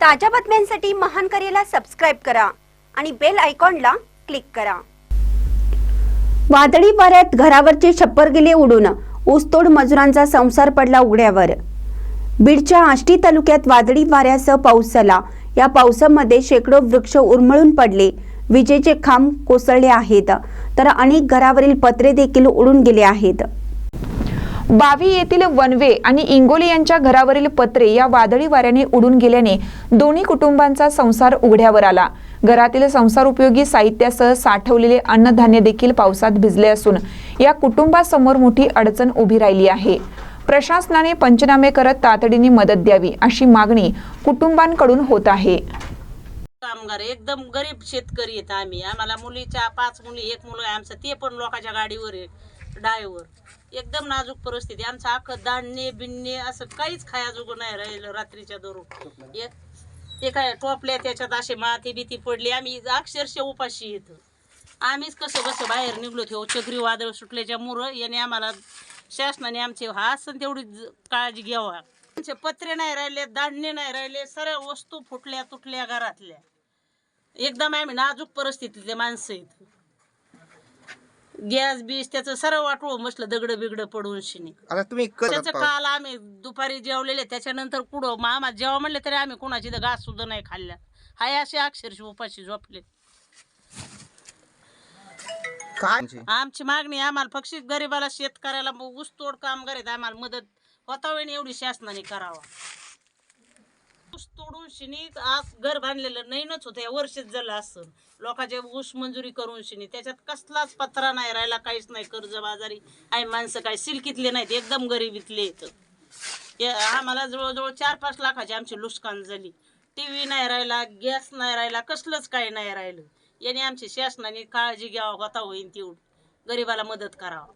ताज्या बातम्यांसाठी महान करेला सबस्क्राईब करा आणि बेल आयकॉनला क्लिक करा. वादळी वाऱ्यात घरावरचे छप्पर गेले उडून. ऊसतोड मजुरांचा संसार पडला उघड्यावर. बीडच्या आष्टी तालुक्यात वादळी वाऱ्यासह पाऊस झाला. या पावसामध्ये शेकडो वृक्ष उर्मळून पडले. विजेचे खांब कोसळले आहेत. तर अनेक घरावरील पत्रे देखील उडून गेले आहेत. बावी येथील वनवे आणि इंगोली यांच्या घरावरील पत्रे या वादळी वाऱ्याने उडून गेल्याने दोन्ही कुटुंबांचा संसार उघड्यावर आला. घरातील संसार उपयोगी साहित्यासह साठवलेले अन्नधान्य देखील पावसात भिजले असून या कुटुंबासमोर मोठी अडचण उभी राहिली आहे. प्रशासनाने पंचनामे करत तातडीने मदत द्यावी अशी मागणी कुटुंबांकडून होत आहे. कामगार एकदम गरीब शेतकरी आहेत आम्ही. आम्हाला मुलीच्या पाच मुली एक मुलगा आमचा. ते पण लोकांच्या गाडीवर आहे. डायवर एकदम नाजूक परिस्थिती. आमचं अख्खं धान्य बिन्ने असं काहीच खायाजोगं नाही राहिलं रात्रीच्या दरून एक ते काय टोपल्या त्याच्यात असे माती बिती पडली. आम्ही अक्षरशः उपाशी येतो. आम्हीच कसं कसं बाहेर निघलो तेव्हा चक्रीवादळ सुटल्याच्या मुरं याने आम्हाला शासनाने आमचे हा असं तेवढी काळजी घ्यावा. आमचे पत्रे नाही राहिले धान्य नाही राहिले सर्व वस्तू फुटल्या तुटल्या घरातल्या. एकदम आम्ही नाजूक परिस्थितीतले माणसं आहेत. गॅस बीस त्याचं सर्व वाटवं मसलं दगड बिगड पडून शिनी. आता तुम्ही त्याचं. काल आम्ही दुपारी जेवलेले त्याच्यानंतर कुठं आम्हाला जेव्हा म्हणले तरी आम्ही कोणाची तर घास सुद्धा नाही खाल्ल्या. हाय असे अक्षरशः उपाशी झोपले. काय? आमची मागणी आम्हाला फक्त गरीबाला शेतकऱ्याला ऊसतोड कामगार आहेत आम्हाला मदत होतावेळी एवढी शासनाने करावा. तोडून शिनी आज घर बांधलेलं नईनच होतं. या वर्षीच झालं असं. लोकांचे ऊस मंजुरी करून शिनी. त्याच्यात कसलाच पत्रा नाही राहिला काहीच नाही. कर्ज बाजारी. आहे माणसं काय सिल्कीतले नाहीत. एकदम गरिबीतले इथं. आम्हाला जवळजवळ चार पाच लाखाची आमची नुकसान झाली. टी व्ही नाही राहिला गॅस नाही राहिला कसलंच काही नाही राहिलं. याने आमची शासनाने काळजी घ्यावं होता होईन तेवढी. गरिबाला मदत करावं.